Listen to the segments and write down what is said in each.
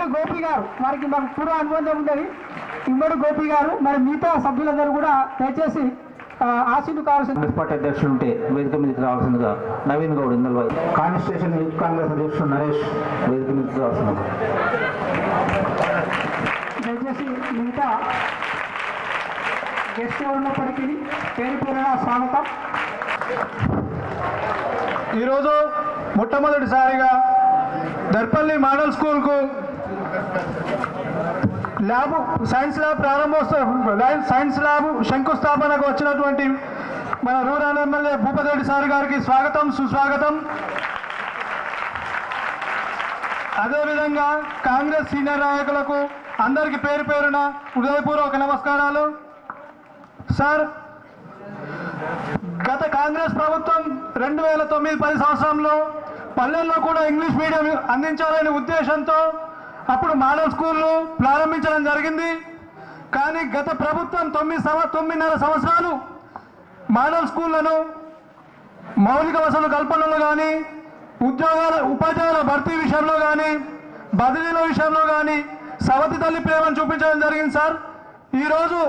ఇమ్మడి గోపి గారు. వారికి మాకు పూర్వ అనుబంధం ఉన్నది ఇమ్మడి గోపి గారు. మరి మిగతా సభ్యులందరూ కూడా దయచేసి ఆ, ఆశీను కావాల్సిన పార్టీ అధ్యక్షులు ఉంటే వేదిక మీదకి రావాల్సిందిగా Naveen Goud Indalwai constitution youth congress అధ్యక్షుడు నరేష్ వేదిక మీదకి రావాల్సిందిగా. దయచేసి మిగతా గెస్ట్ ఉన్నప్పటికీ పేరు పేరున స్వాగతం. ఈరోజు మొట్టమొదటిసారిగా దర్పల్లి మోడల్ స్కూల్కు ల్యాబ్ సైన్స్ ల్యాబ్ ప్రారంభోత్సవం సైన్స్ ల్యాబ్ శంకుస్థాపనకు వచ్చినటువంటి మన రూరల్ ఎమ్మెల్యే భూపతిరెడ్డి సార్ గారికి స్వాగతం సుస్వాగతం. అదేవిధంగా కాంగ్రెస్ సీనియర్ నాయకులకు అందరికీ పేరు పేరున హృదయపూర్వక నమస్కారాలు. సార్ గత కాంగ్రెస్ ప్రభుత్వం రెండు వేల తొమ్మిది పది సంవత్సరంలో పల్లెల్లో కూడా ఇంగ్లీష్ మీడియం అందించాలనే ఉద్దేశంతో అప్పుడు మోడల్ స్కూళ్ళు ప్రారంభించడం జరిగింది. కానీ గత ప్రభుత్వం తొమ్మిది సంవ తొమ్మిదిన్నర సంవత్సరాలు మోడల్ స్కూళ్ళను మౌలిక వసతుల కల్పనలో కానీ ఉద్యోగాల ఉపాధ్యాయుల భర్తీ విషయంలో కానీ బదిలీల విషయంలో కానీ సవతి తల్లి ప్రేమను చూపించడం జరిగింది సార్. ఈరోజు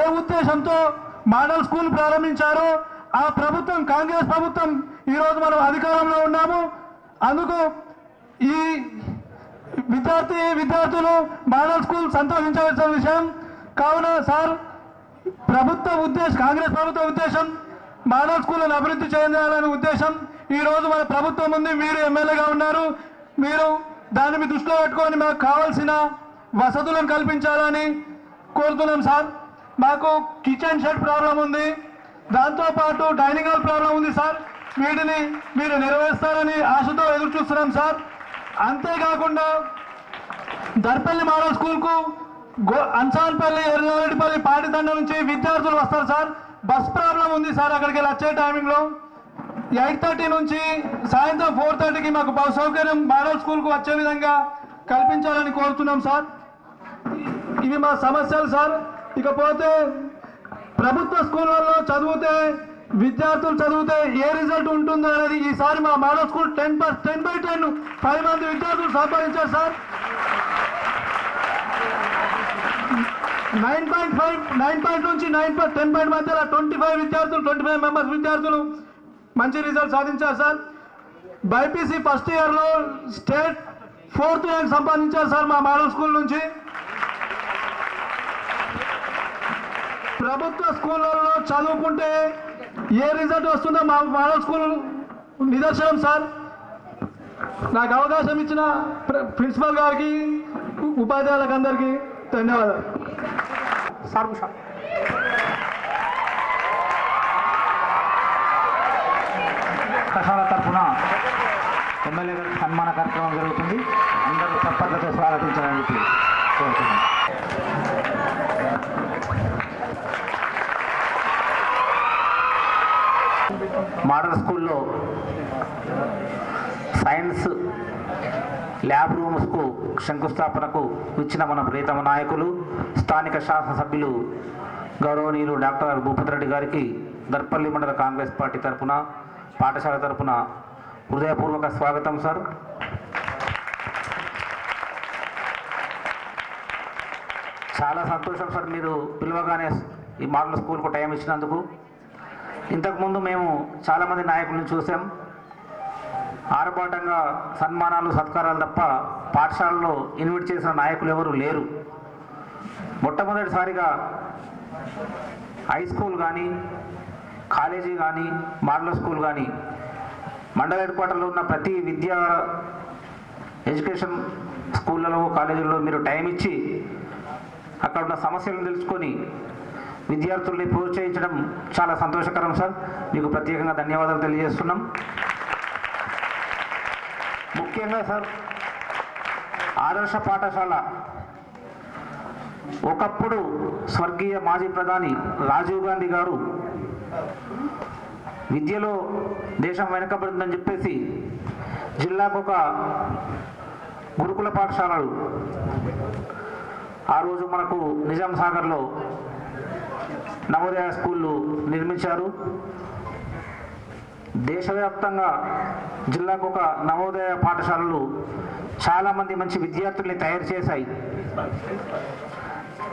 ఏ ఉద్దేశంతో మోడల్ స్కూల్ ప్రారంభించారో ఆ ప్రభుత్వం కాంగ్రెస్ ప్రభుత్వం ఈరోజు మనం అధికారంలో ఉన్నాము. అందుకు ఈ విద్యార్థి విద్యార్థులు మోడల్ స్కూల్ సంతోషించవలసిన విషయం. కావున సార్ ప్రభుత్వ ఉద్దేశం కాంగ్రెస్ ప్రభుత్వ ఉద్దేశం మోడల్ స్కూళ్ళను అభివృద్ధి చేయాలనే ఉద్దేశం. ఈరోజు మన ప్రభుత్వం ఉంది మీరు ఎమ్మెల్యేగా ఉన్నారు. మీరు దాన్ని మీ దృష్టిలో పెట్టుకొని మాకు కావాల్సిన వసతులను కల్పించాలని కోరుతున్నాం సార్. మాకు కిచెన్ షెడ్ ప్రాబ్లం ఉంది. దాంతోపాటు డైనింగ్ హాల్ ప్రాబ్లం ఉంది సార్. వీటిని మీరు నెరవేరుస్తారని ఆశతో ఎదురు చూస్తున్నాం సార్. అంతేకాకుండా దర్పల్లి మోడల్ స్కూల్కు గో అంచాన్పల్లి ఎర్రనారెడ్డిపల్లి పాటిదండ నుంచి విద్యార్థులు వస్తారు సార్. బస్ ప్రాబ్లం ఉంది సార్ అక్కడికి వెళ్ళి వచ్చే టైమింగ్లో ఎయిట్ థర్టీ నుంచి సాయంత్రం ఫోర్ థర్టీకి మాకు బస్ సౌకర్యం మోడల్ స్కూల్కు వచ్చే విధంగా కల్పించాలని కోరుతున్నాం సార్. ఇవి మా సమస్యలు సార్. ఇకపోతే ప్రభుత్వ స్కూళ్ళల్లో చదివితే విద్యార్థులు చదివితే ఏ రిజల్ట్ ఉంటుందో అనేది ఈసారి మా model school ten per ten by ten పది మంది విద్యార్థులు సంపాదించారు sir. Nine point five nine point నుంచి నైన్ పాయింట్ టెన్ పాయింట్ మధ్యలో ట్వంటీ ఫైవ్ విద్యార్థులు ట్వంటీ ఫైవ్ మెంబర్స్ విద్యార్థులు మంచి రిజల్ట్ సాధించారు సార్. బైపీసీ ఫస్ట్ ఇయర్లో స్టేట్ ఫోర్త్ ర్యాంక్ సంపాదించారు సార్ మా మోడల్ స్కూల్ నుంచి. ప్రభుత్వ స్కూళ్ళల్లో చదువుకుంటే ఏ రిజల్ట్ వస్తుందో మా మోడల్ స్కూల్ నిదర్శనం సార్. నాకు అవకాశం ఇచ్చిన ప్ర- ప్రిన్సిపల్ గారికి ఉపాధ్యాయులకు అందరికీ ధన్యవాదాలు. సార్కు కషాల తరఫున ఎమ్మెల్యే గారి సన్మాన కార్యక్రమం జరుగుతుంది. అందరూ చప్పట్లతో స్వాగతించాలని కోరుతున్నాను. మోడల్ స్కూల్లో సైన్స్ ల్యాబ్ రూమ్స్కు శంకుస్థాపనకు ఇచ్చిన మన ప్రియతమ నాయకులు స్థానిక శాసనసభ్యులు గౌరవనీయులు డాక్టర్ భూపతిరెడ్డి గారికి దర్పల్లి మండల కాంగ్రెస్ పార్టీ తరఫున పాఠశాల తరఫున హృదయపూర్వక స్వాగతం సార్. చాలా సంతోషం సార్ మీరు పిలవగానే ఈ మోడల్ స్కూల్కు టైం ఇచ్చినందుకు. ఇంతకుముందు మేము చాలామంది నాయకులను చూసాం. ఆరబాటంగా సన్మానాలు సత్కారాలు తప్ప పాఠశాలలో ఇన్వైట్ చేసిన నాయకులు ఎవరు లేరు. మొట్టమొదటిసారిగా హై స్కూల్ కానీ కాలేజీ కానీ మోడల్ స్కూల్ కానీ మండల హెడ్ క్వార్టర్లో ఉన్న ప్రతి విద్యా ఎడ్యుకేషన్ స్కూళ్ళలో కాలేజీల్లో మీరు టైం ఇచ్చి అక్కడ ఉన్న సమస్యలను తెలుసుకొని విద్యార్థుల్ని ప్రోత్సహించడం చాలా సంతోషకరం సార్. మీకు ప్రత్యేకంగా ధన్యవాదాలు తెలియజేస్తున్నాం. ముఖ్యంగా సార్ ఆదర్శ పాఠశాల. ఒకప్పుడు స్వర్గీయ మాజీ ప్రధాని రాజీవ్ గాంధీ గారు విద్యలో దేశం వెనకబడిందని చెప్పేసి జిల్లాకు ఒక గురుకుల పాఠశాలలు ఆ రోజు మనకు నిజాం సాగర్లో నవోదయ స్కూళ్ళు నిర్మించారు. దేశవ్యాప్తంగా జిల్లాకు ఒక నవోదయ పాఠశాలలు చాలామంది మంచి విద్యార్థుల్ని తయారు చేశాయి.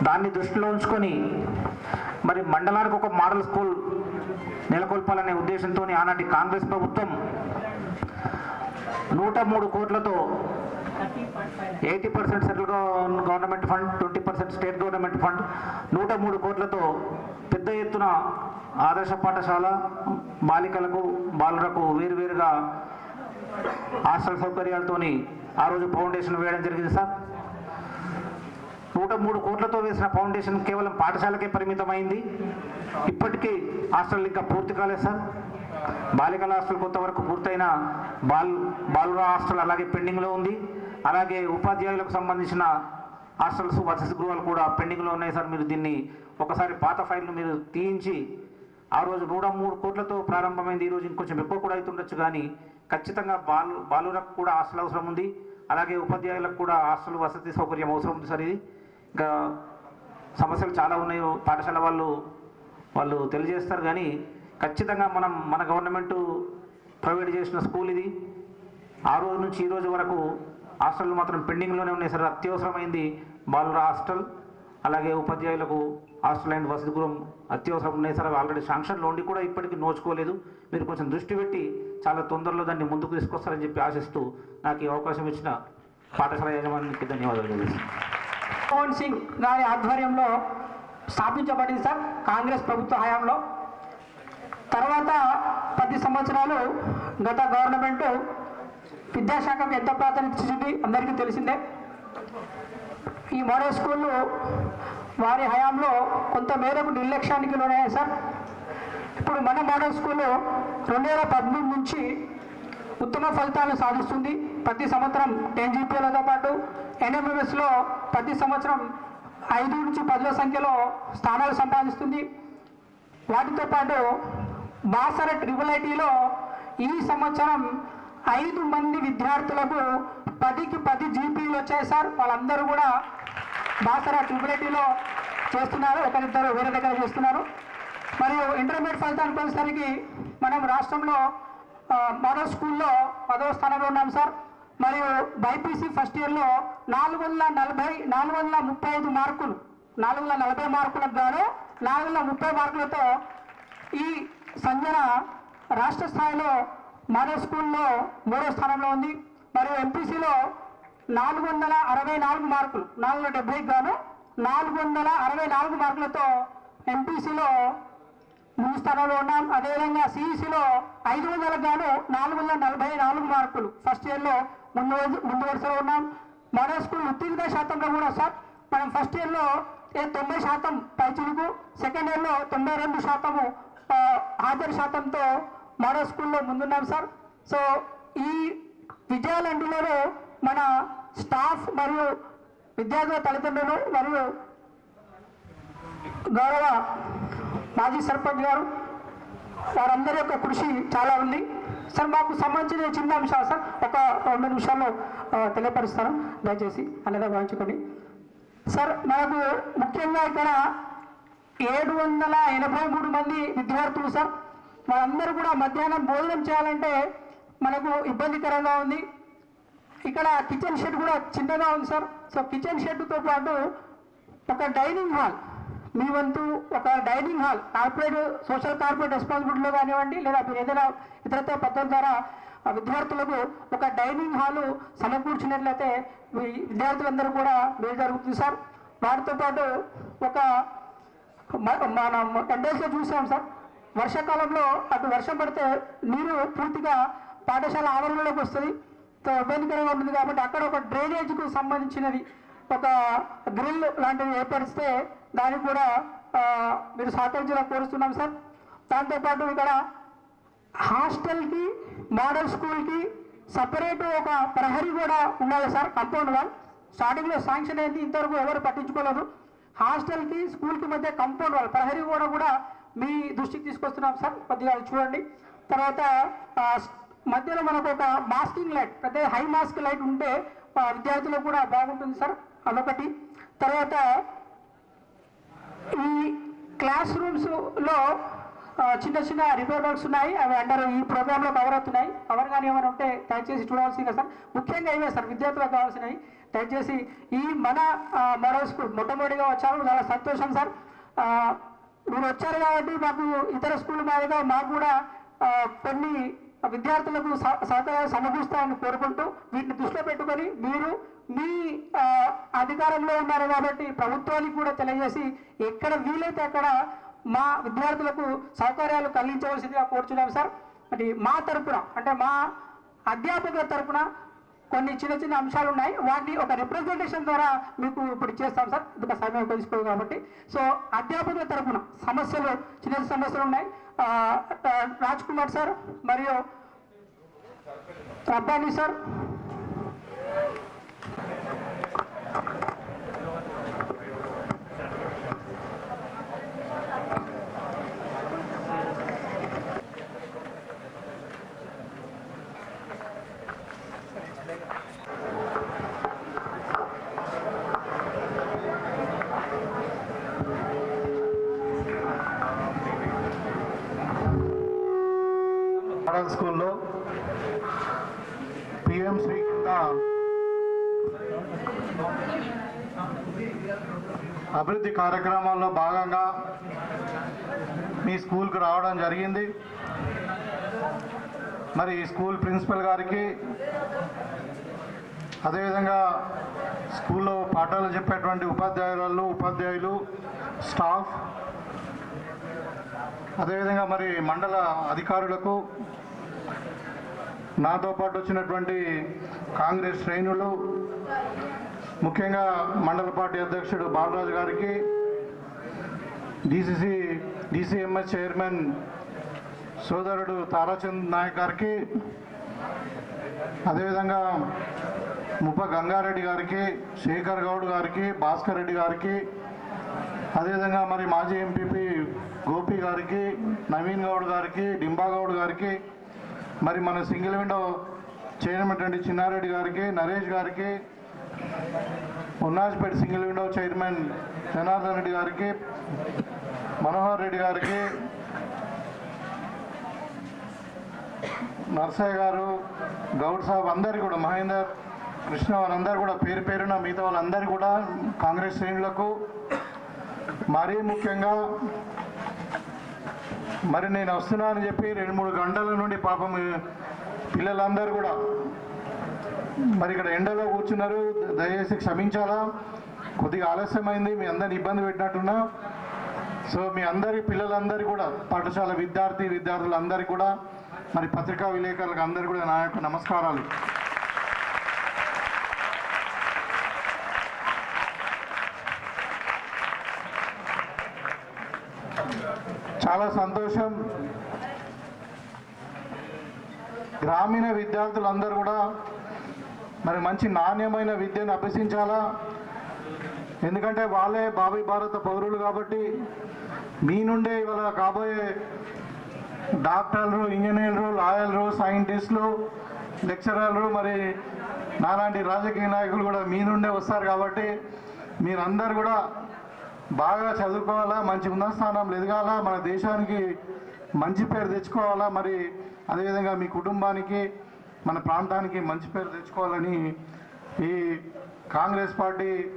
దాన్ని దృష్టిలో ఉంచుకొని మరి మండలానికి ఒక మోడల్ స్కూల్ నెలకొల్పాలనే ఉద్దేశంతో ఆనాటి కాంగ్రెస్ ప్రభుత్వం నూట మూడు కోట్లతో eighty percent central government fund twenty percent state government fund నూట మూడు కోట్లతో పెద్ద ఎత్తున ఆదర్శ పాఠశాల బాలికలకు బాలులకు వేరువేరుగా హాస్టల్ సౌకర్యాలతోని ఆ రోజు ఫౌండేషన్ వేయడం జరిగింది సార్. నూట మూడు కోట్లతో వేసిన ఫౌండేషన్ కేవలం పాఠశాలకే పరిమితమైంది. ఇప్పటికీ హాస్టల్ ఇంకా పూర్తి కాలేదు సార్. బాలికల హాస్టల్ కొంతవరకు పూర్తయిన బాల్ బాలుర హాస్టల్ అలాగే పెండింగ్లో ఉంది. అలాగే ఉపాధ్యాయులకు సంబంధించిన హాస్టల్స్ వసతి గృహాలు కూడా పెండింగ్లో ఉన్నాయి సార్. మీరు దీన్ని ఒకసారి పాత ఫైల్ను మీరు తీయించి ఆ రోజు నూట మూడు కోట్లతో ప్రారంభమైంది. ఈరోజు ఇంకొంచెం ఎక్కువ కూడా అవుతుండొచ్చు కానీ ఖచ్చితంగా బాలు బాలులకు కూడా హాస్టల్ అవసరం ఉంది. అలాగే ఉపాధ్యాయులకు కూడా హాస్టల్ వసతి సౌకర్యం అవసరం ఉంది సార్. ఇది ఇంకా సమస్యలు చాలా ఉన్నాయి పాఠశాల వాళ్ళు వాళ్ళు తెలియజేస్తారు కానీ ఖచ్చితంగా మనం మన గవర్నమెంట్ ప్రొవైడ్ చేసిన స్కూల్ ఇది. ఆ రోజు నుంచి ఈ రోజు వరకు హాస్టల్ మాత్రం పెండింగ్లోనే ఉన్నాయి సార్. అత్యవసరమైంది బాలుర హాస్టల్ అలాగే ఉపాధ్యాయులకు హాస్టల్ అండ్ వసతి గృహం అత్యవసరం ఉన్నాయి సార్. అవి ఆల్రెడీ శాంక్షన్లో ఉండి కూడా ఇప్పటికీ నోచుకోలేదు. మీరు కొంచెం దృష్టి పెట్టి చాలా తొందరలో దాన్ని ముందుకు తీసుకొస్తారని చెప్పి ఆశిస్తూ నాకు ఈ అవకాశం ఇచ్చిన పాఠశాల యజమానికి ధన్యవాదాలు తెలియజేస్తున్నాను మన్మోహన్ సింగ్ గారి ఆధ్వర్యంలో స్థాపించబడింది సార్ కాంగ్రెస్ ప్రభుత్వ హయాంలో. తర్వాత పది సంవత్సరాలు గత గవర్నమెంటు విద్యాశాఖకు ఎంత ప్రాధాన్యత ఇచ్చింది అందరికీ తెలిసిందే. ఈ మోడల్ స్కూళ్ళు వారి హయాంలో కొంత మేరకు నిర్లక్ష్యానికి లోనయ్యాయి సార్. ఇప్పుడు మన మోడల్ స్కూలు రెండు వేల పదమూడు నుంచి ఉత్తమ ఫలితాలను సాధిస్తుంది. ప్రతి సంవత్సరం టెన్ జీపీలతో పాటు ఎన్ఎంఎంఎస్లో ప్రతి సంవత్సరం ఐదు నుంచి పదుల సంఖ్యలో స్థానాలు సంపాదిస్తుంది. వాటితో పాటు బాసర ట్రిపుల్ ఐటీలో ఈ సంవత్సరం ఐదు మంది విద్యార్థులకు పదికి పది జీపీలు వచ్చాయి సార్. వాళ్ళందరూ కూడా బాసరా ట్రిపుల్ చేస్తున్నారు. ఒకరిద్దరు వేరే దగ్గర చేస్తున్నారు. మరియు ఇంటర్మీడియట్ ఫలితానికి వచ్చేసరికి మనం రాష్ట్రంలో మరో స్కూల్లో పదవ స్థానంలో ఉన్నాం సార్. మరియు బైపీసీ ఫస్ట్ ఇయర్లో నాలుగు వందల నలభై నాలుగు వందల ముప్పై ఐదు మార్కులు నాలుగు వందల నలభై మార్కులకు గాను నాలుగు వందల ముప్పై మార్కులతో ఈ సంజన రాష్ట్ర స్థాయిలో మన స్కూల్లో మూడో స్థానంలో ఉంది. మరియు ఎంపీసీలో నాలుగు వందల అరవై నాలుగు మార్కులు నాలుగు వందల డెబ్బైకి గాను నాలుగు వందల అరవై నాలుగు మార్కులతో ఎంపీసీలో ముందు స్థానంలో ఉన్నాం. అదేవిధంగా సిఈసిలో ఐదు వందలకు గాను నాలుగు వందల నలభై నాలుగు మార్కులు ఫస్ట్ ఇయర్లో ముందు ముందు వరుసలో ఉన్నాం. మన స్కూల్ ఉత్తీర్ణత శాతంలో కూడా సార్ మనం ఫస్ట్ ఇయర్లో ఏ తొంభై శాతం పైచులకు సెకండ్ ఇయర్లో తొంభై రెండు శాతము హాజరు శాతంతో మోడల్ స్కూల్లో ముందున్నాం సార్. సో ఈ విజయాలంటిలో మన స్టాఫ్ మరియు విద్యార్థుల తల్లిదండ్రులు మరియు గౌరవ మాజీ సర్పంచ్ గారు వారందరి యొక్క కృషి చాలా ఉంది. సార్ మాకు సంబంధించిన చిన్న అంశాలు సార్ ఒక రెండు నిమిషాల్లో తెలియపరుస్తాను. దయచేసి అనేది భావించుకోండి సార్ మనకు ముఖ్యంగా ఇక్కడ ఏడు వందల ఎనభై మూడు మంది విద్యార్థులు సార్ మనందరూ కూడా మధ్యాహ్నం భోజనం చేయాలంటే మనకు ఇబ్బందికరంగా ఉంది. ఇక్కడ కిచెన్ షెడ్ కూడా చిన్నగా ఉంది సార్. సో కిచెన్ షెడ్తో పాటు ఒక డైనింగ్ హాల్ మీ వంతు ఒక dining hall corporate social corporate రెస్పాన్సిబిలిటీలో కానివ్వండి లేదా మీరు ఏదైనా ఇతరత్వ పద్ధతుల ద్వారా విద్యార్థులకు ఒక డైనింగ్ హాలు సమకూర్చినట్లయితే విద్యార్థులందరూ కూడా మేలు జరుగుతుంది సార్. వాటితో పాటు ఒక మ- మనం డేస్లో చూసాం సార్. వర్షాకాలంలో అటు వర్షం పడితే నీరు పూర్తిగా పాఠశాల ఆవరణలోకి వస్తుంది. ఇబ్బందికరంగా ఉంటుంది కాబట్టి అక్కడ ఒక డ్రైనేజ్కు సంబంధించినది ఒక గ్రిల్ లాంటివి ఏర్పరిస్తే దానికి కూడా మీరు సహకరించాలని కోరుస్తున్నాం సార్. దాంతోపాటు ఇక్కడ హాస్టల్కి మోడల్ స్కూల్కి సపరేట్ ఒక ప్రహరీ కూడా ఉండాలి సార్ కంపౌండ్ వాల్. స్టార్టింగ్లో శాంక్షన్ అయింది ఇంతవరకు ఎవరు పట్టించుకోలేదు. హాస్టల్కి స్కూల్కి మధ్య కంపౌండ్ వాల్ ప్రహరీ కూడా కూడా మీ దృష్టికి తీసుకొస్తున్నాం సార్. కొద్దిగా చూడండి. తర్వాత మధ్యలో మనకు ఒక మాస్కింగ్ లైట్ పెద్ద హై మాస్క్ లైట్ ఉంటే విద్యార్థులకు కూడా బాగుంటుంది సార్ అదొకటి. తర్వాత ఈ క్లాస్ రూమ్స్లో చిన్న చిన్న రిపేర్ వర్క్స్ ఉన్నాయి. అవి అండర్ ఈ ప్రోగ్రాంలో కవర్ అవుతున్నాయి. కవర్ కానీ ఏమైనా ఉంటే దయచేసి చూడాల్సిందే సార్. ముఖ్యంగా ఇవే సార్ విద్యార్థులకు కావాల్సినవి. దయచేసి ఈ మన మరో మోడల్ స్కూల్ మొట్టమొదటిగా వచ్చారు. చాలా సంతోషం సార్. మీరు వచ్చారు కాబట్టి మాకు ఇతర స్కూల్ మాదిరిగా మాకు కూడా కొన్ని విద్యార్థులకు సహకారం సమకూరుస్తామని కోరుకుంటూ వీటిని దృష్టిలో పెట్టుకొని మీరు మీ అధికారంలో ఉన్నారు కాబట్టి ప్రభుత్వానికి కూడా తెలియజేసి ఎక్కడ వీలైతే అక్కడ మా విద్యార్థులకు సౌకర్యాలు కలిగించవలసిందిగా కోరుచున్నాం సార్. మరి మా తరపున అంటే మా అధ్యాపకుల తరపున కొన్ని చిన్న చిన్న అంశాలు ఉన్నాయి వాటిని ఒక రిప్రజెంటేషన్ ద్వారా మీకు ఇప్పుడు చేస్తాం సార్. ఇంకా సమయం తెలుసుకోదు కాబట్టి. సో అధ్యాపకుల తరఫున సమస్యలు చిన్న చిన్న సమస్యలు ఉన్నాయి రాజ్ కుమార్ సార్ మరియు అబ్బాని సార్. మోడల్ స్కూల్లో పిఎం శ్రీ కింద అభివృద్ధి కార్యక్రమాల్లో భాగంగా మీ స్కూల్కి రావడం జరిగింది. మరి ఈ స్కూల్ ప్రిన్సిపల్ గారికి అదేవిధంగా స్కూల్లో పాఠాలు చెప్పేటువంటి ఉపాధ్యాయురాలు ఉపాధ్యాయులు స్టాఫ్ అదేవిధంగా మరి మండల అధికారులకు నాతో పాటు వచ్చినటువంటి కాంగ్రెస్ శ్రేణులు ముఖ్యంగా మండల పార్టీ అధ్యక్షుడు బాలరాజు గారికి డిసిసి డిసిఎంఎస్ చైర్మన్ సోదరుడు తారాచంద్ నాయక్ గారికి అదేవిధంగా ముప్ప గంగారెడ్డి గారికి శేఖర్ గౌడ్ గారికి భాస్కర్ రెడ్డి గారికి అదేవిధంగా మరి మాజీ ఎంపీపీ గోపి గారికి నవీన్ గౌడ్ గారికి డింబా గౌడ్ గారికి మరి మన సింగిల్ విండో చైర్మన్ అండి చిన్నారెడ్డి గారికి నరేష్ గారికి Unnajpet single window chairman Janardhan Reddy గారికి మనోహర్ రెడ్డి గారికి నర్సయ్య గారు గౌడ్ సాబ్ అందరికీ కూడా మహేందర్ కృష్ణ వాళ్ళందరూ కూడా పేరు పేరున మిగతా వాళ్ళందరూ కూడా కాంగ్రెస్ శ్రేణులకు మరీ ముఖ్యంగా మరి నేను వస్తున్నానని చెప్పి రెండు మూడు గంటల నుండి పాపం పిల్లలందరూ కూడా మరి ఇక్కడ ఎండలో కూర్చున్నారు. దయచేసి క్షమించాలా? కొద్దిగా ఆలస్యమైంది మీ అందరిని ఇబ్బంది పెట్టినట్టున్నా. సో మీ అందరి పిల్లలందరూ కూడా పాఠశాల విద్యార్థి విద్యార్థులందరికీ కూడా మరి పత్రికా విలేకరులకు అందరు కూడా నా యొక్క నమస్కారాలు. చాలా సంతోషం. గ్రామీణ విద్యార్థులందరూ కూడా మరి మంచి నాణ్యమైన విద్యను అభ్యసించాలా? ఎందుకంటే వాళ్ళే భావి భారత పౌరులు కాబట్టి మీ నుండే ఇవాళ కాబోయే డాక్టర్లు ఇంజనీర్లు లాయర్లు సైంటిస్టులు లెక్చరర్లు మరి నాలాంటి రాజకీయ నాయకులు కూడా మీ నుండే వస్తారు కాబట్టి మీరందరూ కూడా బాగా చదువుకోవాలా మంచి ఉన్నత స్థానంలో ఎదగాల మన దేశానికి మంచి పేరు తెచ్చుకోవాలా మరి అదేవిధంగా మీ కుటుంబానికి మన ప్రాంతానికి మంచి పేరు తెచ్చుకోవాలని ఈ కాంగ్రెస్ పార్టీ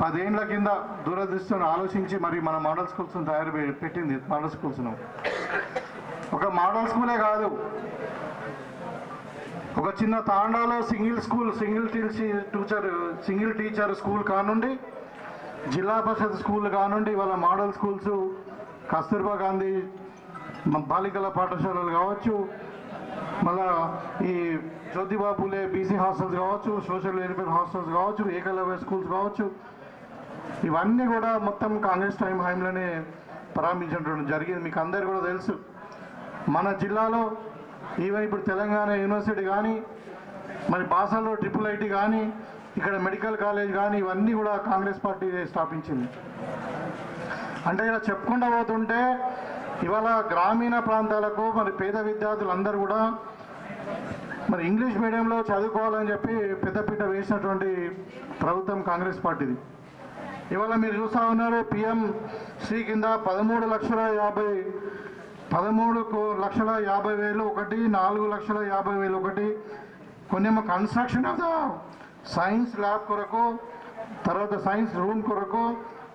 పదేండ్ల కింద దూరదృష్టిని ఆలోచించి మరి మన మోడల్ స్కూల్స్ను తయారు పెట్టింది మోడల్ స్కూల్స్ను. ఒక మోడల్ స్కూలే కాదు. ఒక చిన్న తాండాలో single school single teacher single teacher school కానుండి Zilla పరిషత్ స్కూల్ కానుండి ఇవాళ మోడల్ స్కూల్స్ కస్తూర్బా గాంధీ బాలికల పాఠశాలలు కావచ్చు మళ్ళా ఈ జ్యోతిబాబులే బీసీ హాస్టల్స్ కావచ్చు సోషల్ వెల్ఫేర్ హాస్టల్స్ కావచ్చు ఏకలవ్య స్కూల్స్ కావచ్చు ఇవన్నీ కూడా మొత్తం కాంగ్రెస్ టైం హైమ్లోనే ప్రారంభించడం జరిగింది. మీకు అందరు కూడా తెలుసు మన జిల్లాలో ఈవెన్ ఇప్పుడు తెలంగాణ యూనివర్సిటీ కానీ మరి బాసల్లో ట్రిపుల్ ఐటీ కానీ ఇక్కడ మెడికల్ కాలేజ్ కానీ ఇవన్నీ కూడా కాంగ్రెస్ పార్టీ స్థాపించింది. అంటే ఇలా చెప్పకుండా పోతుంటే ఇవాళ గ్రామీణ ప్రాంతాలకు మరి పేద విద్యార్థులందరూ కూడా మరి ఇంగ్లీష్ మీడియంలో చదువుకోవాలని చెప్పి పెద్దపీట వేసినటువంటి ప్రభుత్వం కాంగ్రెస్ పార్టీది. ఇవాళ మీరు చూస్తూ ఉన్నారు పిఎం శ్రీ కింద పదమూడు లక్షల యాభై పదమూడు లక్షల యాభై వేలు ఒకటి నాలుగు లక్షల యాభై వేలు ఒకటి. కొన్ని construction of the science lab కొరకు తర్వాత సైన్స్ రూమ్ కొరకు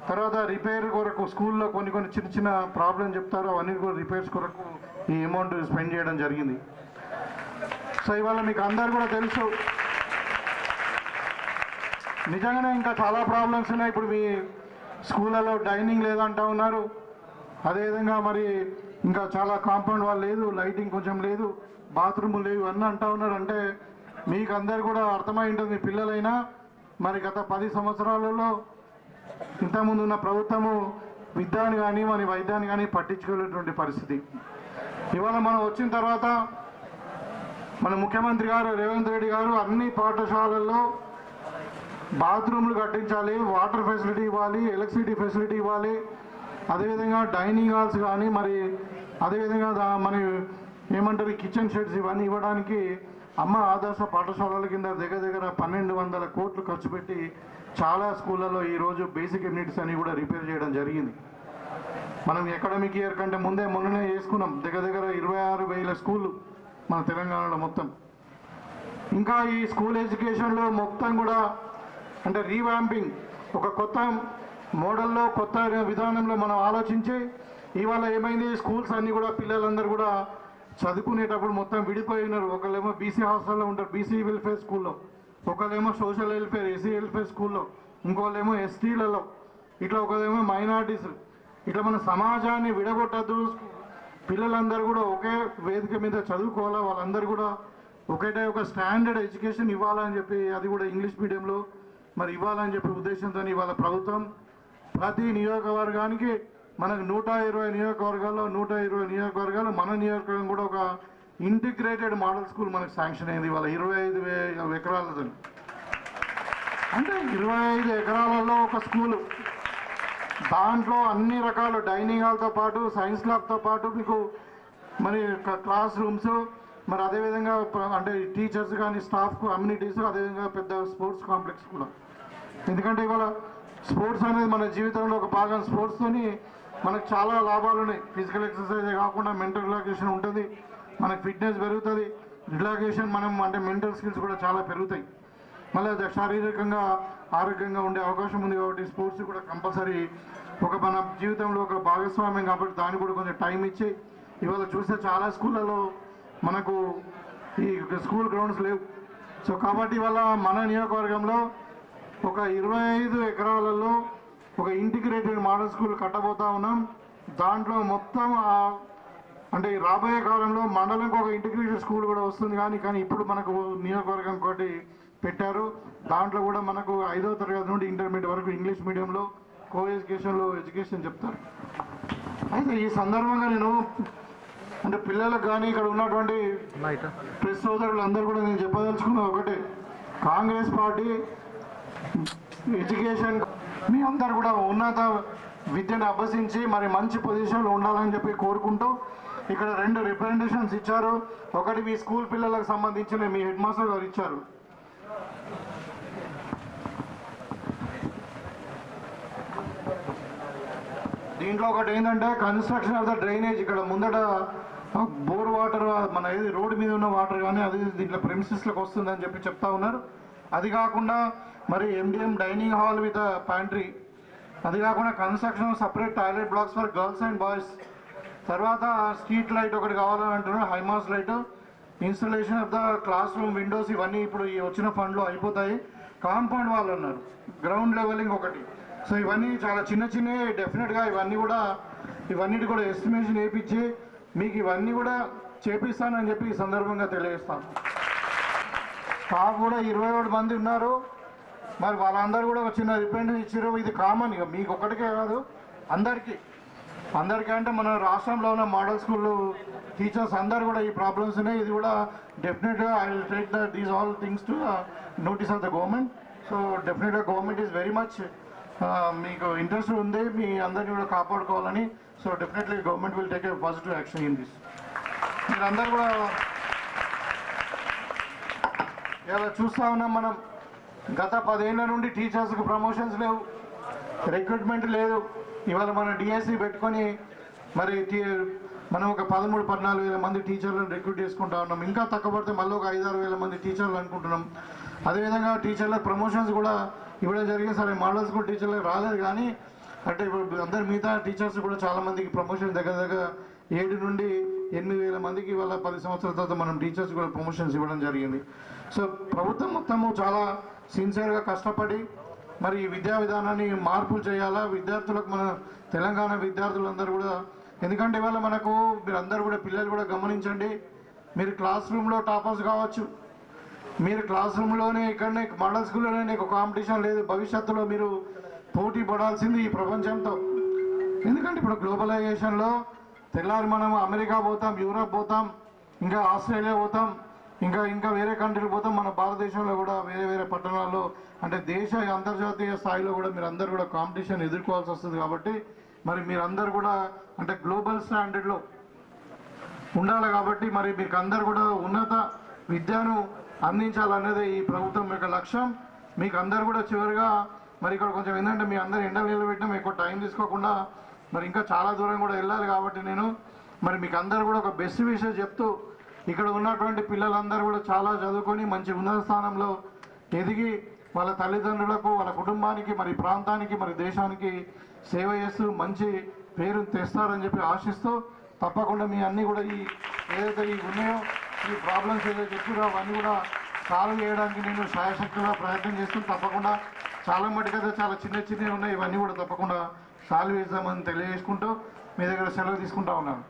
తర్వాత రిపేర్ కొరకు స్కూల్లో కొన్ని కొన్ని చిన్న చిన్న ప్రాబ్లం చెప్తారు అవన్నీ కూడా రిపేర్స్ కొరకు ఈ అమౌంట్ స్పెండ్ చేయడం జరిగింది. సో ఇవాళ మీకు అందరు కూడా తెలుసు నిజంగానే ఇంకా చాలా ప్రాబ్లమ్స్ ఉన్నాయి. ఇప్పుడు మీ స్కూళ్ళలో డైనింగ్ లేదంటా ఉన్నారు. అదేవిధంగా మరి ఇంకా చాలా కాంపౌండ్ వాళ్ళు లేదు లైటింగ్ కొంచెం లేదు బాత్రూమ్ లేవు అన్నీ అంటా ఉన్నారు. అంటే మీకు అందరు కూడా అర్థమై ఉంటుంది మీ పిల్లలైనా. మరి గత పది సంవత్సరాలలో ఇంతకుముందు ఉన్న ప్రభుత్వము విద్యాన్ని కానీ మన వైద్యాన్ని కానీ పట్టించుకునేటువంటి పరిస్థితి. ఇవాళ మనం వచ్చిన తర్వాత మన ముఖ్యమంత్రి గారు రేవంత్ రెడ్డి గారు అన్ని పాఠశాలల్లో బాత్రూమ్లు కట్టించాలి వాటర్ ఫెసిలిటీ ఇవ్వాలి ఎలక్ట్రిసిటీ ఫెసిలిటీ ఇవ్వాలి. అదేవిధంగా డైనింగ్ హాల్స్ కానీ మరి అదేవిధంగా మరి ఏమంటారు కిచెన్ షెడ్స్ ఇవన్నీ ఇవ్వడానికి అమ్మ ఆదర్శ పాఠశాలల కింద దగ్గర దగ్గర పన్నెండు వందల కోట్లు ఖర్చు పెట్టి చాలా స్కూళ్ళలో ఈరోజు బేసిక్ యూనిట్స్ అని కూడా రిపేర్ చేయడం జరిగింది. మనం అకాడమిక్ ఇయర్ కంటే ముందే మొన్ననే చేసుకున్నాం. దగ్గర దగ్గర ఇరవై ఆరు వేల స్కూళ్ళు మన తెలంగాణలో మొత్తం. ఇంకా ఈ స్కూల్ ఎడ్యుకేషన్లో మొత్తం కూడా అంటే రీవాంపింగ్ ఒక కొత్త మోడల్లో కొత్త విధానంలో మనం ఆలోచించి ఇవాళ ఏమైంది? స్కూల్స్ అన్నీ కూడా పిల్లలందరూ కూడా చదువుకునేటప్పుడు మొత్తం విడిపోయి ఉన్నారు ఒకళ్ళేమో బీసీ హాస్టల్లో ఉంటారు. బీసీ వెల్ఫేర్ స్కూల్లో ఒకళ్ళేమో సోషల్ వెల్ఫేర్ ఎస్సీ వెల్ఫేర్ స్కూల్లో ఇంకోళ్ళేమో ఎస్టీలలో ఇట్లా ఒకళ్ళేమో మైనార్టీస్ ఇట్లా మన సమాజాన్ని విడగొట్టద్దు. పిల్లలందరూ కూడా ఒకే వేదిక మీద చదువుకోవాలా? వాళ్ళందరూ కూడా ఒకటే ఒక స్టాండర్డ్ ఎడ్యుకేషన్ ఇవ్వాలని చెప్పి అది కూడా ఇంగ్లీష్ మీడియంలో మరి ఇవ్వాలని చెప్పి ఉద్దేశంతో ఇవాళ ప్రభుత్వం ప్రతి నియోజకవర్గానికి మనకు నూట ఇరవై నియోజకవర్గాల్లో నూట ఇరవై నియోజకవర్గాలు మన నియోజకవర్గం కూడా ఒక ఇంటిగ్రేటెడ్ మోడల్ స్కూల్ మనకు శాంక్షన్ అయింది ఇవాళ ఇరవై ఐదు ఎకరాలతో. అంటే ఇరవై ఐదు ఎకరాలలో ఒక స్కూలు దాంట్లో అన్ని రకాల డైనింగ్ హాల్తో పాటు సైన్స్ ల్యాబ్తో పాటు మీకు మరి క్లాస్ రూమ్స్ మరి అదేవిధంగా అంటే టీచర్స్ కానీ స్టాఫ్ కమ్యూనిటీస్ అదేవిధంగా పెద్ద స్పోర్ట్స్ కాంప్లెక్స్ కూడా. ఎందుకంటే ఇవాళ స్పోర్ట్స్ అనేది మన జీవితంలో ఒక భాగం. స్పోర్ట్స్తోని మనకు చాలా లాభాలు ఉన్నాయి. ఫిజికల్ ఎక్సర్సైజ్ కాకుండా మెంటల్ రిలాక్సేషన్ ఉంటుంది. మనకు ఫిట్నెస్ పెరుగుతుంది. రిలాక్సేషన్ మనం అంటే మెంటల్ స్కిల్స్ కూడా చాలా పెరుగుతాయి. మళ్ళీ శారీరకంగా ఆరోగ్యంగా ఉండే అవకాశం ఉంది కాబట్టి స్పోర్ట్స్ కూడా కంపల్సరీ ఒక మన జీవితంలో ఒక భాగస్వామ్యం కాబట్టి దానికి కూడా కొంచెం టైం ఇచ్చి ఇవాళ చూస్తే చాలా స్కూళ్ళలో మనకు ఈ స్కూల్ గ్రౌండ్స్ లేవు. సో కాబట్టి ఇవాళ మన నియోజకవర్గంలో ఒక ఇరవై ఐదు ఎకరాలలో ఒక ఇంటిగ్రేటెడ్ మోడల్ స్కూల్ కట్టబోతా ఉన్నాం. దాంట్లో మొత్తం అంటే రాబోయే కాలంలో మండలంకి ఒక ఇంటిగ్రేటెడ్ స్కూల్ కూడా వస్తుంది కానీ కానీ ఇప్పుడు మనకు నియోజకవర్గం ఒకటి పెట్టారు. దాంట్లో కూడా మనకు ఐదో తరగతి నుండి ఇంటర్మీడియట్ వరకు ఇంగ్లీష్ మీడియంలో కో ఎడ్యుకేషన్లో ఎడ్యుకేషన్ చెప్తారు. అయితే ఈ సందర్భంగా నేను అంటే పిల్లలకు కానీ ఇక్కడ ఉన్నటువంటి ప్రెస్ సోదరులు అందరూ కూడా నేను చెప్పదలుచుకున్న ఒకటే. కాంగ్రెస్ పార్టీ ఎడ్యుకేషన్ మీ అందరు కూడా ఉన్నత విద్యను అభ్యసించి మరి మంచి పొజిషన్లో ఉండాలని చెప్పి కోరుకుంటూ ఇక్కడ రెండు రిప్రజెంటేషన్స్ ఇచ్చారు. ఒకటి మీ స్కూల్ పిల్లలకు సంబంధించిన మీ హెడ్ మాస్టర్ గారు ఇచ్చారు. దీంట్లో ఒకటి ఏంటంటే కన్స్ట్రక్షన్ ఆఫ్ ద డ్రైనేజ్ ఇక్కడ ముందట బోర్ వాటర్ మన ఏది రోడ్డు మీద ఉన్న వాటర్ కానీ అది దీంట్లో ప్రెమిసిస్లకు వస్తుందని చెప్పి చెప్తా ఉన్నారు. అది కాకుండా మరి MDM dining hall with pantry అది కాకుండా construction separate toilet blocks for girls and boys తర్వాత స్ట్రీట్ లైట్ ఒకటి కావాలని అంటున్నారు high mast light installation of the class room windows ఇవన్నీ ఇప్పుడు ఈ వచ్చిన ఫండ్లో అయిపోతాయి. కాంపౌండ్ వాళ్ళు అన్నారు గ్రౌండ్ లెవెలింగ్ ఒకటి. సో ఇవన్నీ చాలా చిన్న చిన్నవి డెఫినెట్గా ఇవన్నీ కూడా ఇవన్నిటి కూడా ఎస్టిమేషన్ వేయించి మీకు ఇవన్నీ కూడా చేపిస్తానని చెప్పి ఈ సందర్భంగా తెలియజేస్తాను. స్టాఫ్ కూడా ఇరవై ఏడు మంది ఉన్నారు. మరి వాళ్ళందరూ కూడా వచ్చిన చిన్న రిపెండెన్స్ ఇచ్చారు. ఇది కామన్ ఇక మీకు ఒక్కటికే కాదు. అందరికీ అందరికీ అంటే మన రాష్ట్రంలో ఉన్న మోడల్ స్కూల్ టీచర్స్ అందరు కూడా ఈ ప్రాబ్లమ్స్ ఉన్నాయి. ఇది కూడా డెఫినెట్గా I will take the these all things to notice of the government. So డెఫినెట్గా గవర్నమెంట్ ఈజ్ వెరీ మచ్ మీకు ఇంట్రెస్ట్ ఉంది. మీ అందరినీ కూడా కాపాడుకోవాలని. So definitely government will take a positive action in this. మీరందరూ కూడా ఇలా చూస్తా ఉన్నాం మనం. గత పదేళ్ళ నుండి టీచర్స్కి ప్రమోషన్స్ లేవు రిక్రూట్మెంట్ లేదు. ఇవాళ మన డిఎస్సి పెట్టుకొని మరి టీ- మనం ఒక పదమూడు పద్నాలుగు వేల మంది టీచర్లను రిక్రూట్ చేసుకుంటా ఉన్నాం. ఇంకా తక్కువ పడితే మళ్ళీ ఒక ఐదారు వేల మంది టీచర్లు అనుకుంటున్నాం. అదేవిధంగా టీచర్ల ప్రమోషన్స్ కూడా ఇవ్వడం జరిగింది. సరే మోడల్ స్కూల్ టీచర్లకు రాలేదు కానీ అంటే ఇప్పుడు అందరు మిగతా టీచర్స్ కూడా చాలామందికి ప్రమోషన్ దగ్గర దగ్గర ఏడు నుండి ఎనిమిది వేల మందికి వాళ్ళ పది సంవత్సరాల తర్వాత మనం టీచర్స్ కూడా ప్రమోషన్స్ ఇవ్వడం జరిగింది. సో ప్రభుత్వం మొత్తము చాలా సిన్సియర్గా కష్టపడి మరి ఈ విద్యా విధానాన్ని మార్పులు చేయాలా? విద్యార్థులకు మన తెలంగాణ విద్యార్థులందరూ కూడా ఎందుకంటే ఇవాళ మనకు మీరు అందరూ కూడా పిల్లలు కూడా గమనించండి మీరు క్లాస్ రూమ్లో టాపర్స్ కావచ్చు. మీరు క్లాస్ రూమ్లోనే ఇక్కడనే మోడల్ స్కూల్లోనే నీకు కాంపిటీషన్ లేదు. భవిష్యత్తులో మీరు పోటీ పడాల్సింది ఈ ప్రపంచంతో. ఎందుకంటే ఇప్పుడు గ్లోబలైజేషన్లో తెల్లారి మనం అమెరికా పోతాం యూరప్ పోతాం ఇంకా ఆస్ట్రేలియా పోతాం ఇంకా ఇంకా వేరే కంట్రీలు పోతాం మన భారతదేశంలో కూడా వేరే వేరే పట్టణాల్లో అంటే దేశ అంతర్జాతీయ స్థాయిలో కూడా మీరు కూడా కాంపిటీషన్ ఎదుర్కోవాల్సి వస్తుంది కాబట్టి మరి మీరందరూ కూడా అంటే గ్లోబల్ స్టాండర్డ్లో ఉండాలి కాబట్టి మరి మీకు అందరు కూడా ఉన్నత విద్యను అందించాలనేది ఈ ప్రభుత్వం యొక్క లక్ష్యం. మీకు అందరు కూడా చివరిగా మరి ఇక్కడ కొంచెం ఏంటంటే మీ అందరు ఎండలు నిలబెట్టినా ఎక్కువ టైం తీసుకోకుండా మరి ఇంకా చాలా దూరం కూడా వెళ్ళాలి కాబట్టి నేను మరి మీకు అందరు కూడా ఒక బెస్ట్ విషయం చెప్తూ ఇక్కడ ఉన్నటువంటి పిల్లలందరూ కూడా చాలా చదువుకొని మంచి ఉన్నత స్థానంలో ఎదిగి వాళ్ళ తల్లిదండ్రులకు వాళ్ళ కుటుంబానికి మరి ప్రాంతానికి మరి దేశానికి సేవ చేస్తూ మంచి పేరు తెస్తారని చెప్పి ఆశిస్తూ తప్పకుండా మీ అన్నీ కూడా ఈ ఏదైతే ఈ ఉన్నాయో ఈ ప్రాబ్లమ్స్ ఏదైతే చెప్పారో అవన్నీ కూడా సాల్వ్ చేయడానికి నేను శాయశక్తిగా ప్రయత్నం చేస్తూ తప్పకుండా చాలా మటుకైతే చాలా చిన్న చిన్నవి ఉన్నాయి ఇవన్నీ కూడా తప్పకుండా సాల్వ్ చేద్దామని తెలియజేసుకుంటూ మీ దగ్గర సెలవు తీసుకుంటా ఉన్నాను.